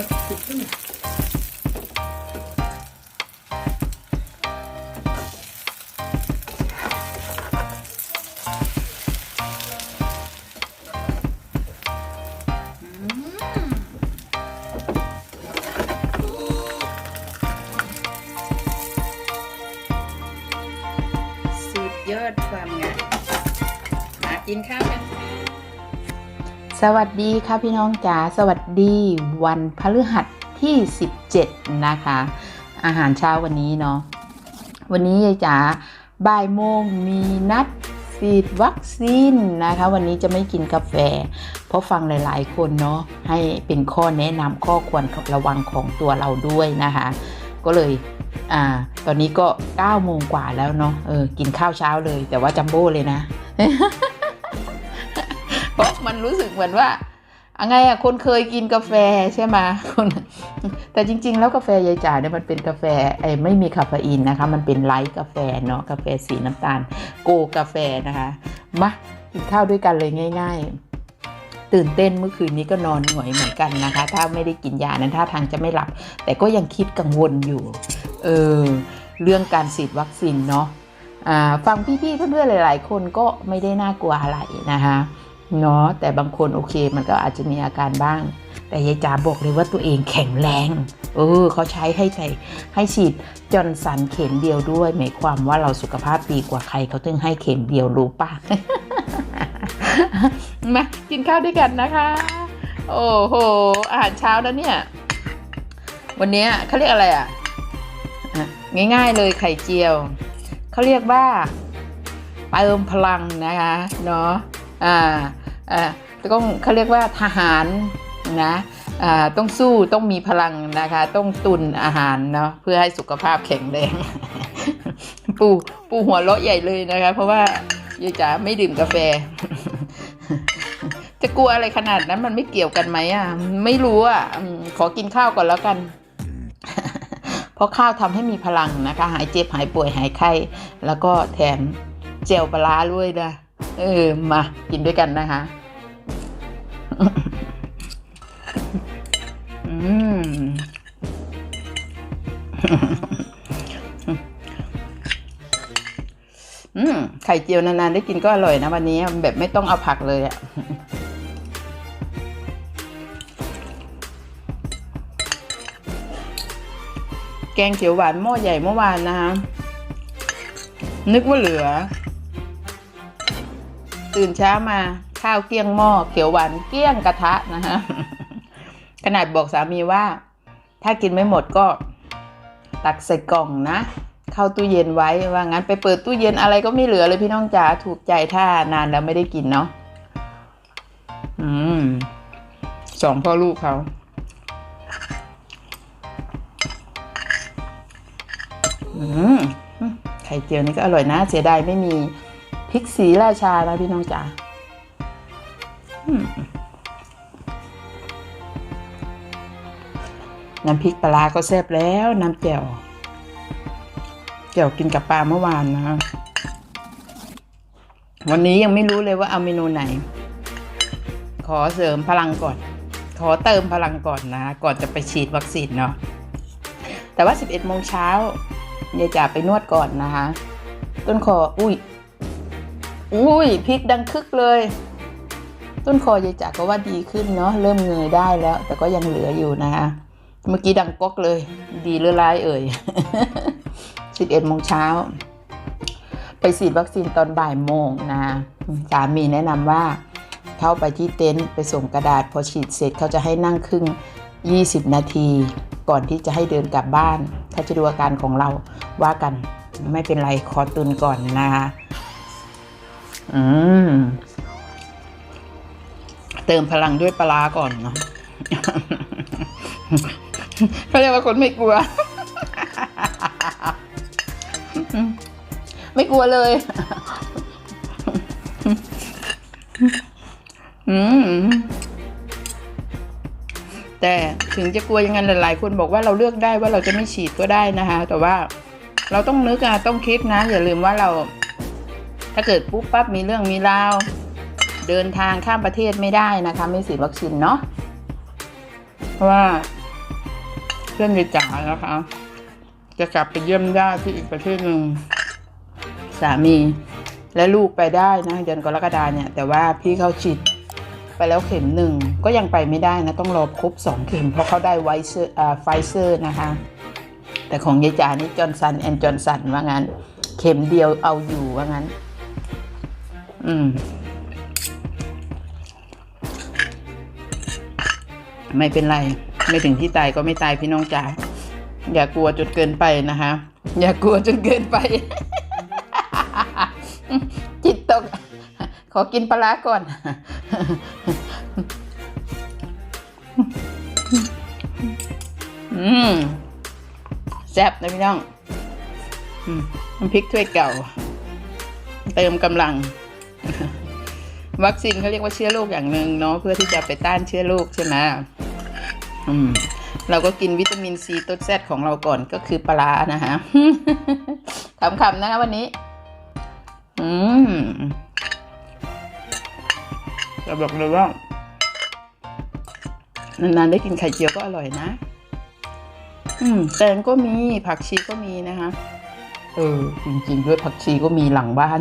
สุดยอดความงามมากินข้าวกันค่ะ สวัสดีค่ะพี่น้องจ๋าสวัสดีวันพฤหัสที่ 17 นะคะ อาหารเช้าวันนี้เนาะวันนี้ยายจ๋าบ่ายโมงมีนัดฉีดวัคซีนนะคะ วันนี้จะไม่กินกาแฟ เพราะฟังหลายๆ คนเนาะให้เป็นข้อแนะนำข้อควรระวังของตัวเราด้วยนะคะ ก็เลยอ่าตอนนี้ก็9โมงกว่าแล้วเนาะเออกินข้าวเช้าเลย แต่ว่าจัมโบ้เลยนะ ราะมันรู้สึกเหมือนว่าอะไงอะคนเคยกินกาแฟใช่ไหมคนแต่จริง ๆ แล้วกาแฟยายจ่าเนี่ยมันเป็นกาแฟไอ้ไม่มีคาเฟอีนนะคะ มันเป็นไลท์กาแฟเนาะกาแฟสีน้ำตาล โกกาแฟนะคะมากินข้าวด้วยกันเลยง่าย ๆ ตื่นเต้นเมื่อคืนนี้ก็นอนหงอยเหมือนกันนะคะ ถ้าไม่ได้กินยานั้นท่าทางจะไม่หลับ แต่ก็ยังคิดกังวลอยู่เออเรื่องการฉีดวัคซีนเนาะอ่าฟังพี่ๆเพื่อนๆหลาย ๆ คนก็ไม่ได้น่ากลัวอะไรนะคะ เนาะแต่บางคนโอเค มันก็อาจจะมีอาการบ้าง แต่ยายจ๋าบอกเลยว่าตัวเองแข็งแรง เออเขาใช้ให้ใส่ให้ฉีดจอนสันเข็มเดียวด้วยหมายความว่าเราสุขภาพดีกว่าใครเขาถึงให้เข็มเดียวรู้ปะมากินข้าวด้วยกันนะคะ โอ้โห อาหารเช้าแล้วเนี่ย วันนี้เขาเรียกอะไรอะ ง่ายๆเลยไข่เจียว เขาเรียกว่าเติมพลังนะคะ เนาะอ่า ต้องเขาเรียกว่าทหารนะต้องสู้ต้องมีพลังนะคะ ต้องตุนอาหารเนาะเพื่อให้สุขภาพแข็งแรงปูปูหัวเราะใหญ่เลยนะคะ เพราะว่ายายจ๋าไม่ดื่มกาแฟ จะกลัวอะไรขนาดนั้นมันไม่เกี่ยวกันไหมอะ ไม่รู้อะขอกินข้าวก่อนแล้วกัน เพราะข้าวทำให้มีพลังนะคะ หายเจ็บหายป่วยหายไข้ แล้วก็แถมเจลปลาร้าด้วยนะเออมากินด้วยกันนะคะ อืมไข่เจียวนานๆได้กินก็อร่อยนะวันนี้ แบบไม่ต้องเอาผักเลยอะแกงเขียวหวานหม้อใหญ่เมื่อวานนะคะนึกว่าเหลือ ตื่นเช้ามาข้าวเกี้ยงหม้อเขียวหวานเกี้ยงกระทะนะคะ นาดบอกสามีว่า ถ้ากินไม่หมดก็ตักใส่กล่องนะ เข้าตู้เย็นไว้ว่างั้นไปเปิดตู้เย็นอะไรก็ไม่เหลือเลยพี่น้องจ๋าถูกใจถ้านานแล้วไม่ได้กินเนาะอืมสองพ่อลูกเขาอืมไข่เจียวนี่ก็อร่อยนะ เสียดายไม่มีพริกสีราชาแล้วพี่น้องจ๋าอืม น้ำพริกปลาก็แซ่บแล้วน้ำแจ่วแจ่วกินกับปลาเมื่อวานนะวันนี้ยังไม่รู้เลยว่าเอาเมนูไหน ขอเสริมพลังก่อน ขอเติมพลังก่อนนะ ก่อนจะไปฉีดวัคซีนเนาะแต่ว่า 11โมงเช้ายายจ๋าไปนวดก่อนนะคะ ต้นคออุ้ยอุ้ยพริกดังคึกเลย ต้นคอยายจ๋าก็ว่าดีขึ้นเนาะเริ่มเงยได้แล้ว แต่ก็ยังเหลืออยู่นะคะ เมื่อกี้ดังก๊อกเลย ดีหรือร้ายเอ่ย 11โมงเช้า ไปฉีดวัคซีนตอนบ่ายโมงนะสามีแนะนำว่าเข้าไปที่เต็นท์ไปส่งกระดาษพอฉีดเสร็จเขาจะให้นั่งครึ่ง 20 นาที ก่อนที่จะให้เดินกลับบ้านเขาจะดูอาการของเราว่ากันไม่เป็นไรขอตุนก่อนนะคะอืม เติมพลังด้วยปลาร้าก่อนเนาะ เขาเรียกว่าคนไม่กลัว ไม่กลัวเลยอืมแต่ถึงจะกลัวยังไงหลาย ๆ คนบอกว่าเราเลือกได้ว่าเราจะไม่ฉีดก็ได้นะคะ แต่ว่าเราต้องนึกอะต้องคิดนะ อย่าลืมว่าเรา ถ้าเกิดปุ๊บปั๊บมีเรื่องมีราวเดินทางข้ามประเทศไม่ได้นะคะ ไม่ฉีดวัคซีนเนาะเพราะว่า เพื่อนยายจ๋านะคะ จะกลับไปเยี่ยมญาติที่อีกประเทศหนึ่งสามี และลูกไปได้นะเดือนกรกฎาเนี่ย แต่ว่าพี่เขาฉีดไปแล้วเข็มหนึ่งก็ยังไปไม่ได้นะต้องรอครบสองเข็ม เพราะเขาได้ไวเซอร์ไฟเซอร์นะคะ แต่ของยายจ๋านี่จอร์นสันแอนจอร์นสันว่างั้น เข็มเดียวเอาอยู่ว่างั้น อืมไม่เป็นไร ไม่ถึงที่ตายก็ไม่ตายพี่น้องจ๋าอย่ากลัวจนเกินไปนะคะ อย่ากลัวจนเกินไป จิตตก ขอกินปลาร้าก่อน อืมแซ่บนะพี่น้องอืมน้ำพริกถ้วยเก่า เติมกำลัง วัคซีนเขาเรียกว่าเชื้อโรคอย่างหนึ่งเนาะเพื่อที่จะไปต้านเชื้อโรคใช่ไหม อืมเราก็กินวิตามินซีต้นแซดของเราก่อนก็คือปลาร้านะคะคำๆนะคะวันนี้ อืมจะบอกเลยว่านานๆได้กินไข่เจียวก็อร่อยนะ อืมแตงก็มีผักชีก็มีนะคะ เออ จริงๆด้วยผักชีก็มีหลังบ้าน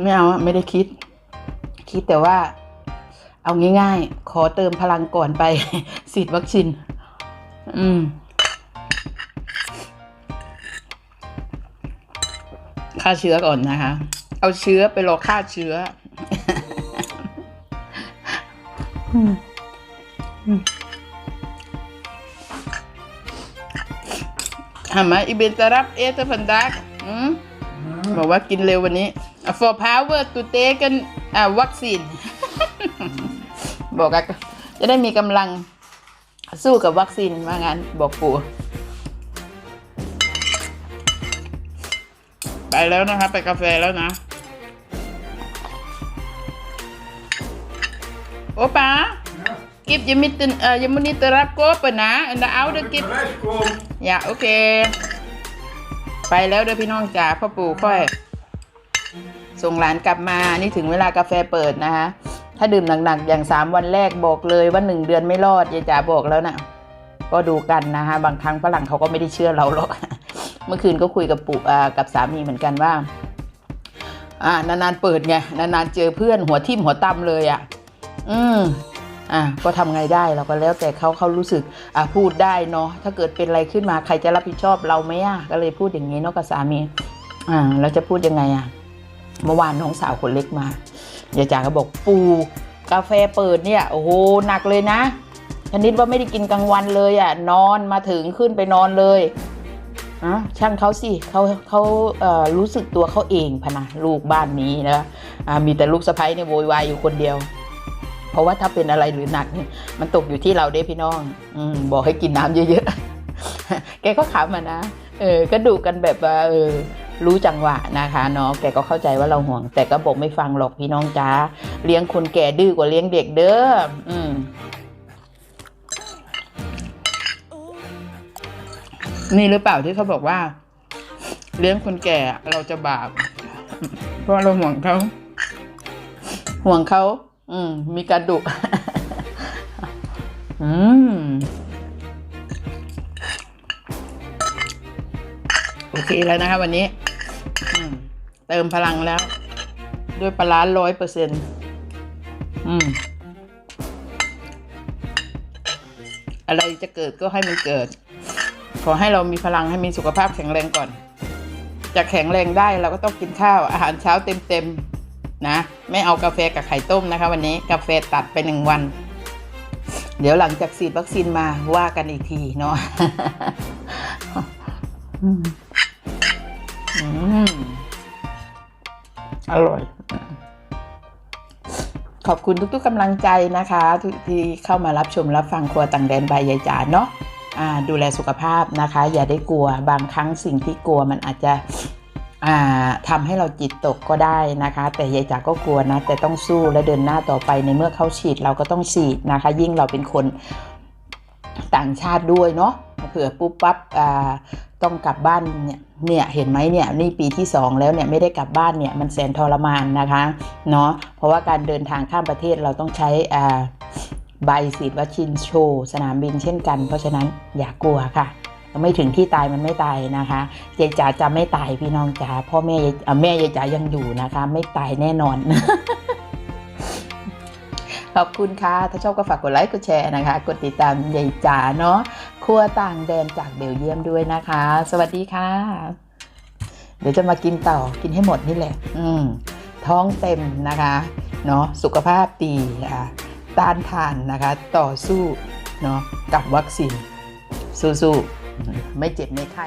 ไม่เอาอะไม่ได้คิด คิดแต่ว่า เอาง่ายๆ ขอเติมพลังก่อนไปฉีดวัคซีน อืม ฆ่าเชื้อก่อนนะคะ เอาเชื้อไปรอฆ่าเชื้อ อืม อืม Hama ibn Tarab eten vandaag. Hm? บอกว่ากินเร็ววันนี้ for power to take กันอ่าวัคซีน บอกอะจะได้มีกำลังสู้กับวัคซีนว่างั้นบอกปู่ไปแล้วนะคะไปกาแฟแล้วนะ โอป้ากิฟยังมิตเอ่อยังมุนิตรับโกปะนะอันดาเอาเดอกิฟอย่าโอเค ไปแล้วเด้อพี่น้องจ๋าพ่อปู่ค่อย ส่งหลานกลับมานี่ถึงเวลากาแฟเปิดนะคะ ถ้าดื่มหนักๆอย่างสามวันแรกบอกเลยว่าหนึ่งเดือนไม่รอดยายจ๋าบอกแล้วนะ่ะ ก็ดูกันนะคะบางครั้งฝรั่งเขาก็ไม่ได้เชื่อเราหรอกเมื่อคืนก็คุยกับปู่กับสามีเหมือนกันว่าอ่านานๆเปิดไงนานๆเจอเพื่อนหัวทิ่มหัวตำเลยอะ อืมอะก็ทำไงได้เราก็แล้วแต่เขาเขารู้สึกอะพูดได้เนาะถ้าเกิดเป็นอะไรขึ้นมาใครจะรับผิดชอบเราไหมอะก็เลยพูดอย่างนี้เนาะกับสามีอ่าเราจะพูดยังไงอะเมื่อวานน้องสาวคนเล็กมา ยายจ๋าก็บอกปูกาแฟเปิดเนี่ยโอ้โหหนักเลยนะชนิดว่าไม่ได้กินกลางวันเลยอะนอนมาถึงขึ้นไปนอนเลยอะช่างเขาสิเขาเขาเอ่อรู้สึกตัวเขาเองพะนะลูกบ้านนี้นะอ่ามีแต่ลูกสะใภ้เนี่ยโวยวายอยู่คนเดียว เพราะว่าถ้าเป็นอะไรหรือหนักเนี่ยมันตกอยู่ที่เราเด้พี่น้องอืมบอกให้กินน้ำเยอะๆแกก็ขำมานะเออก็ดูกันแบบว่าเออ รู้จังหวะนะคะเนาะแกก็เข้าใจว่าเราห่วง แต่ก็บอกไม่ฟังหรอกพี่น้องจ้าเลี้ยงคนแก่ดื้อกว่าเลี้ยงเด็กเด้ออืมนี่หรือเปล่าที่เขาบอกว่า เลี้ยงคนแก่เราจะบาปเพราะเราห่วงเขาห่วงเขาอืม มีการดุอืมโอเคแล้วนะคะวันนี้ เติมพลังแล้ว ด้วยปลาร้าร้อยเปอร์เซ็นต์อืม อะไรจะเกิดก็ให้มันเกิด ขอให้เรามีพลังให้มีสุขภาพแข็งแรงก่อน จะแข็งแรงได้เราก็ต้องกินข้าวอาหารเช้าเต็มๆนะ ไม่เอากาแฟกับไข่ต้มนะคะ วันนี้กาแฟตัดไปหนึ่งวัน เดี๋ยวหลังจากฉีดวัคซีนมาว่ากันอีกทีเนาะ อืม อร่อย ขอบคุณทุกๆกำลังใจนะคะท,ที่เข้ามารับชมรับฟังครัวต่างแดนบายยายจ๋าเนาะดูแลสุขภาพนะคะ อย่าได้กลัวบางครั้งสิ่งที่กลัวมันอาจจะอ่าทำให้เราจิตตกก็ได้นะคะ แต่ยายจ๋าก็กลัวนะ แต่ต้องสู้และเดินหน้าต่อไปในเมื่อเขาฉีดเราก็ต้องฉีดนะคะ ยิ่งเราเป็นคน ต่างชาติด้วยเนาะเผื่อปุ๊บปั๊บต้องกลับบ้านเนี่ยเนี่ยเห็นไหมเนี่ยนี่ปีที่ 2 แล้วเนี่ยไม่ได้กลับบ้านเนี่ยมันแสนทรมานนะคะเนาะเพราะว่าการเดินทางข้ามประเทศเราต้องใช้อ่าใบฉีดวัคซีนโชว์สนามบินเช่นกัน เพราะฉะนั้นอย่ากลัวค่ะไม่ถึงที่ตายมันไม่ตายนะคะยายจ๋าจะไม่ตายพี่น้องจ๋าพ่อแม่เอ่อแม่ยายจ๋ายังอยู่นะคะ ไม่ตายแน่นอน ขอบคุณค่ะ ถ้าชอบก็ฝากกดไลค์ กดแชร์นะคะ กดติดตามยายจ๋าเนาะครัวต่างแดนจากเบลเยียมด้วยนะคะ สวัสดีค่ะ เดี๋ยวจะมากินต่อ กินให้หมดนี่แหละ อืม ท้องเต็มนะคะ เนาะสุขภาพดีนะคะต้านทานนะคะ ต่อสู้ เนาะกับวัคซีน สู้ๆ ไม่เจ็บไม่ไข้